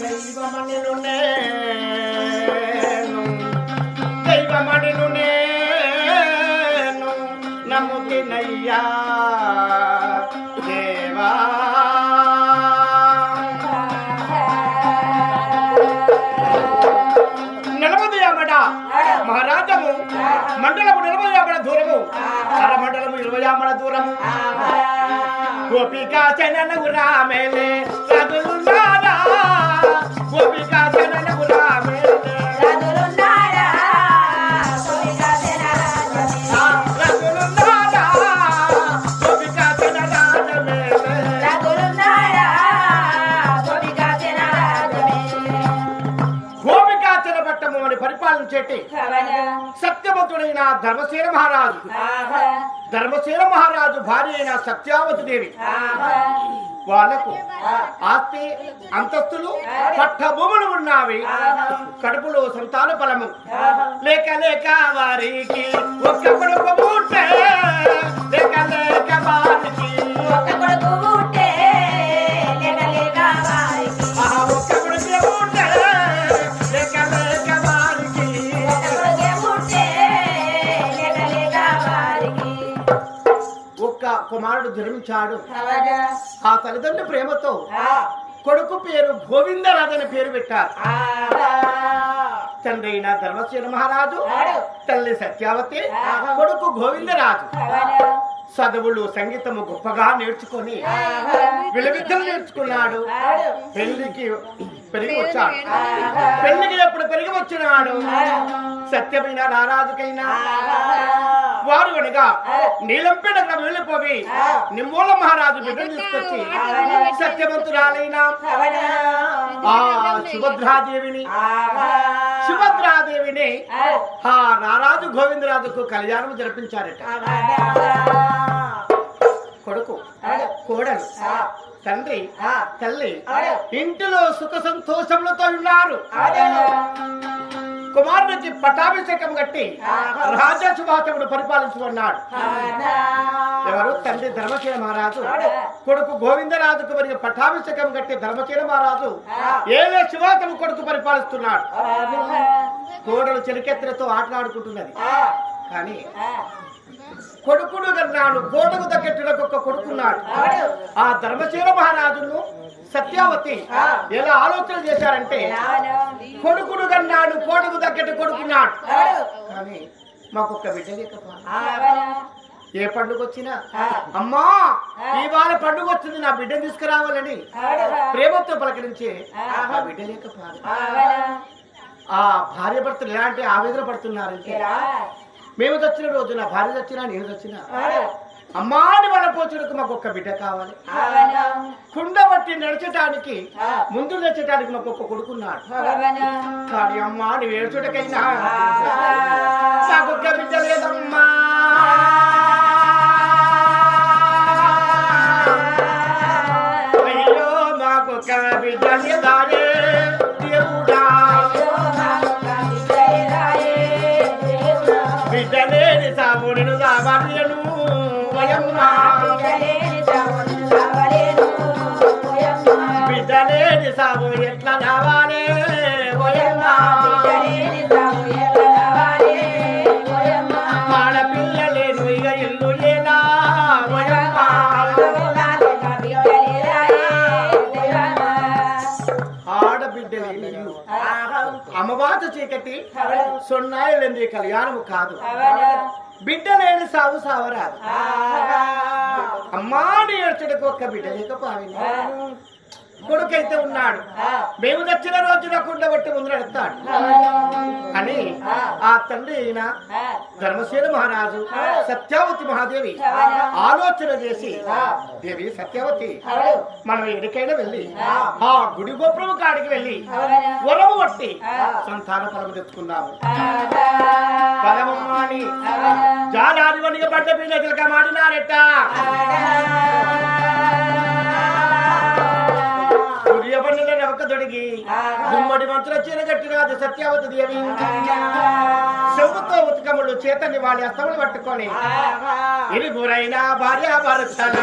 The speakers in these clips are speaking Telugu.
దైవమణిను నేను దైవమణిను నేను నమ్ముతినయ్యా దేవా మహారాజము మండలము నలభై యామడ దూరము. అర మండలము ఇరవై యామడ దూరము. గోపికా చననగు రామేలే రఘునారా గోపికా సత్యవంతుడైన ధర్మసేన మహారాజు. ధర్మసేన మహారాజు భార్య అయిన సత్యావతి దేవి ఆహా. వాళ్ళకు ఆస్తి అంతస్తులు పట్ట భూములు ఉన్నవి. కడుపులో సంతాన ఫలము లేక లేక వారికి ఒక్క లేక లేక కుమారుడు జన్మించాడు. ఆ తల్లిదండ్రుల ప్రేమతో కొడుకు పేరు గోవిందరాజని పేరు పెట్టారు. తండ్రి అయిన ధర్మసేన మహారాజు తల్లి సత్యావతి కొడుకు గోవిందరాజు. చదువులు సంగీతము గొప్పగా నేర్చుకొని విలువిద్యలు నేర్చుకున్నాడు. పెళ్ళికి పెరిగి వచ్చాడు. పెళ్ళికి ఎప్పుడు పెరిగి వచ్చినాడు? సత్యమైన నారాజుకైనా. వారు అనగా నీలంపేట వెళ్ళిపోయి నిమ్మూల మహారాజు బిడ్డను తీసుకొచ్చి సత్యవంతురాలైన సుభద్రాదేవిని సుభద్రాదేవిని ఆ. నారాజు గోవిందరాజుకు కళ్యాణం జరిపించారట. కొడుకు కోడలు తండ్రి తల్లి ఇంటిలో సుఖ సంతోషములతో ఉన్నారు. కుమారునికి పట్టాభిషేకం కట్టి రాజా సుభాషముడు పరిపాలించుకున్నాడు. ఎవరు? తండ్రి ధర్మశీల మహారాజు. కొడుకు గోవిందరాజుకు మరి పట్టాభిషేకం కట్టి ధర్మశీల మహారాజు ఏలే శివాతము కొడుకు పరిపాలిస్తున్నాడు. కోడలు చెలికెత్తలతో ఆటలాడుకుంటున్నది. కానీ కొడుకుడు కన్నాడు కోటకు తగ్గట్టులకు ఒక కొడుకున్నాడు. ఆ ధర్మశీల మహారాజును సత్యావతి ఎలా ఆలోచన చేశారంటే కొడుకుడు కన్నాడు కోటకు తగ్గట్టు కొడుకున్నాడు. కానీ మాకొక్క బిడ్డ ఏ పండుగ వచ్చినా? అమ్మా ఇవాళ పండుగ వచ్చింది నా బిడ్డను తీసుకురావాలని ప్రేమతో పలకరించి ఆ. బిడ్డ లేకపోతే ఆ భార్య భర్తలు ఎలాంటి ఆవేదన పడుతున్నారంటే మేము చచ్చిన రోజు నా భార్య చచ్చినా నేను చచ్చినా అమ్మా అని వాళ్ళ పోచులకు మాకు ఒక్క బిడ్డ కావాలి. కుండ బట్టి నడచటానికి ముందు నడచటానికి మాకు ఒక్క కొడుకున్నాడు కానీ అమ్మా నువ్వు ఏడ్చుటకైనా నాకు ఒక్క బిడ్డ సాగు ఎట్లా కావాలి వయమ్మా ఇక ఇల్లు లేదా వయమ్మా అమ్మవాత చీకటి సొన్నాయిలంది కళ్యాణము కాదు. బిడ్డ లేని సాగు సావరాదు అమ్మాని ఏడ్చడానికి ఒక్క బిడ్డ లేకపోయింది కొడుకైతే ఉన్నాడు. మేము తెచ్చిన రోజు రాకుండా బట్టి ముందు నడుస్తాడు అని ఆ. తండ్రి అయిన ధర్మశీల మహారాజు సత్యావతి మహాదేవి ఆలోచన చేసి దేవి సత్యావతి మనం ఎడికైనా వెళ్ళి ఆ. గుడి గోపురం కాడికి వెళ్ళి వరము పట్టి సంతాన ఫలము తెచ్చుకున్నాము పదమమ్మాని జాలాది వనిగ పడ్డ పిల్లలుగా మాడినారట గురియబండల నవక దొడిగి గుమ్మ కోడి మంచుల చీర కట్టినది సత్యావతి దేవి. చెవుతో ఉతకములు చేతని వాడి అస్తములు పట్టుకొని. ఇరుగురైన భార్య భర్తలు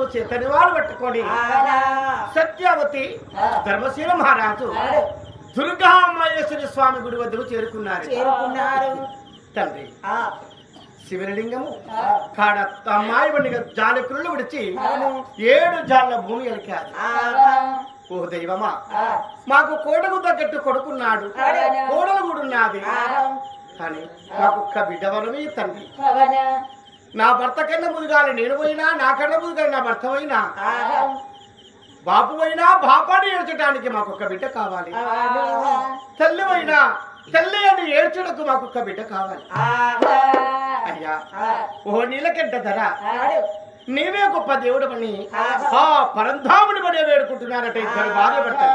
ఉతకము చేతని వాళ్ళు పట్టుకొని సత్యావతి ధర్మశీల మహారాజు దుర్గామయేశ్వరి స్వామి గుడి వద్దకు చేరుకున్నారు. తండ్రి శివలింగము కాడ అమ్మాయి బండిగా జాలకులు విడిచి. ఏడు జాల భూమి ఎలికారు. ఓ దైవమా మాకు కోడకు తగ్గట్టు కొడుకున్నాడు. కోడలు కూడా ఉన్నది. కానీ మాకు ఒక్క బిడ్డ వరమే తండ్రి. నా భర్త కన్నా ముదిగాలి. నేను పోయినా నా కన్నా ముదిగాలి. నా భర్త పోయినా. బాపు పోయినా బాపాని ఏడ్చడానికి మాకు ఒక్క బిడ్డ కావాలి. తల్లి పోయినా తల్లి అని ఏడ్చడానికి మాకు ఒక్క బిడ్డ కావాలి. అయ్యా ఓ నీలకెంట ధర. నీవే గొప్ప దేవుడు అని ఆ పరంధాముని పడే వేడుకుంటున్నారట ఇద్దరు భార్య భర్తలు.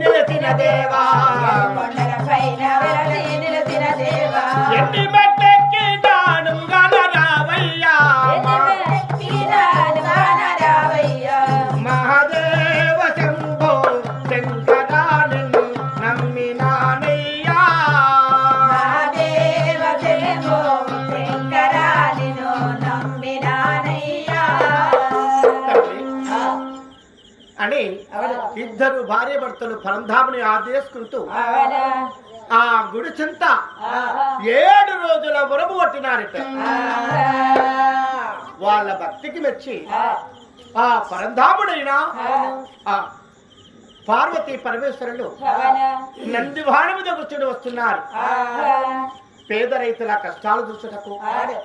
నిలిచిన దేవా. ఎన్ని మెట్టెక్కి ఇద్దరు భార్య భర్తలు పరంధాముని ఆదేశించుకుంటూ అవునా? ఆ గుడి చింత. ఏడు రోజుల వరము పట్టినారట ఆహా. వాళ్ళ భక్తికి మెచ్చి ఆ, పరంధాముడైన. ఆ పార్వతి పరమేశ్వరులు అవునా? నంది మీద కూర్చొని వస్తున్నారు. పేద రైతుల కష్టాలు చూచుటకు ఆడు.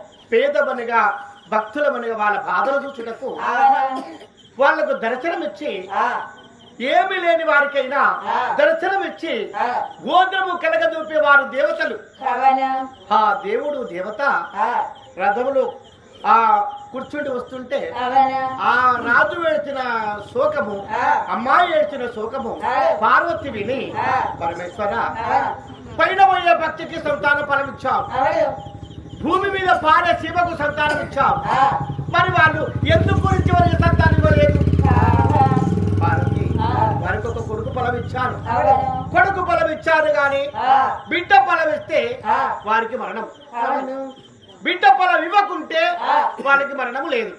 భక్తులమనిగా వాళ్ళ బాధలు చూచుటకు అవునా? వాళ్ళకు దర్శనం ఇచ్చి ఆ, ఏమి లేని వారికైనా. దర్శనం ఇచ్చి గోత్రము కలగదూపే వారు దేవతలు? ఆ దేవుడు దేవత ఆ, రథములు ఆ కూర్చుండి వస్తుంటే? ఆ రాజు ఏడ్చిన శోకము. అమ్మాయి ఏడ్చిన శోకము. పార్వతి విని. పరమేశ్వర పైన పోయే భక్తికి సంతానం అవును. భూమి మీద పారే శివకు సంతానం ఇచ్చావు మరి వాళ్ళు ఎందుకు గురించి వారికి సంతానం ఇవ్వలేదు. వారికి ఆ. వారికి ఒక కొడుకు ఫలం ఇచ్చాను. కొడుకు ఫలం ఇచ్చారు గాని బిడ్డ ఫలం ఇస్తే వారికి మరణం. బిడ్డ ఫలం ఇవ్వకుంటే. వాళ్ళకి మరణం లేదు.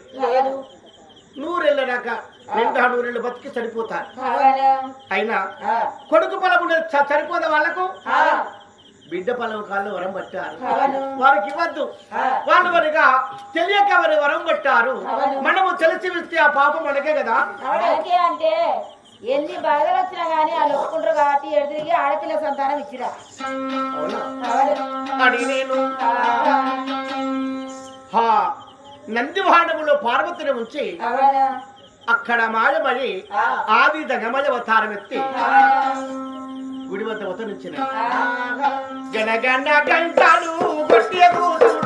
నూరెళ్ళడాక రెండు నూరెళ్ళు బతికి చనిపోతారు? అయినా కొడుకు చ- చనిపోతే వాళ్ళకు బిడ్డ ఫలం కాళ్ళు వరం పట్టారు. వారికి ఇవ్వద్దు. వాళ్ళు మరిగా తెలియక వారి వరం పట్టారు. మనము తెలిసి ఇస్తే ఆ పాపం మనకే కదా అంటే ఎన్ని బాధలు వచ్చినా గానీ వాళ్ళు ఒప్పుకుంటారు కాబట్టి ఎదురికి ఆడపిల్ల సంతానం ఇచ్చిరా నేను నందివాహనములో పార్వతిని ఉంచి? అక్కడ మాయమని. ఆది జగమయ అవతారం ఎత్తి? గుడి వద్ద అవతరించిన నుంచి గనగన గంటలు గొట్టియ కూతుడు